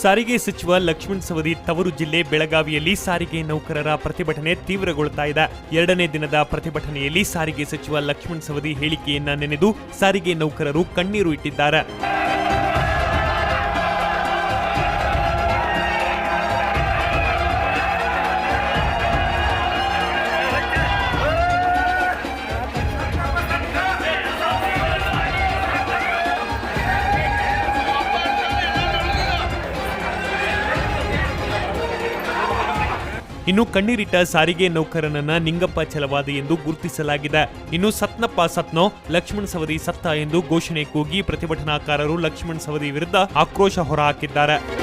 ಸಾರಿಗೆ ಸಚಿವ ಲಕ್ಷ್ಮಣ್ ಸವದಿ ತವರು ಜಿಲ್ಲೆ ಬೆಳಗಾವಿಯಲ್ಲಿ ಸಾರಿಗೆ ನೌಕರರ ಪ್ರತಿಭಟನೆ ತೀವ್ರಗೊಳ್ತಾ ಇದೆ. ಎರಡನೇ ದಿನದ ಪ್ರತಿಭಟನೆಯಲ್ಲಿ ಸಾರಿಗೆ ಸಚಿವ ಲಕ್ಷ್ಮಣ್ ಸವದಿ ಹೇಳಿಕೆಯನ್ನ ನೆನೆದು ಸಾರಿಗೆ ನೌಕರರು ಕಣ್ಣೀರು ಇಟ್ಟಿದ್ದಾರೆ. ಇನ್ನು ಕಣ್ಣೀರಿಟ್ಟ ಸಾರಿಗೆ ನೌಕರನನ್ನ ನಿಂಗಪ್ಪ ಛಲವಾದಿ ಎಂದು ಗುರುತಿಸಲಾಗಿದೆ. ಇನ್ನು ಸತ್ನಪ್ಪ ಸತ್ನೋ, ಲಕ್ಷ್ಮಣ ಸವದಿ ಸತ್ತ ಎಂದು ಘೋಷಣೆ ಕೂಗಿ ಪ್ರತಿಭಟನಾಕಾರರು ಲಕ್ಷ್ಮಣ ಸವದಿ ವಿರುದ್ಧ ಆಕ್ರೋಶ ಹೊರಹಾಕಿದ್ದಾರೆ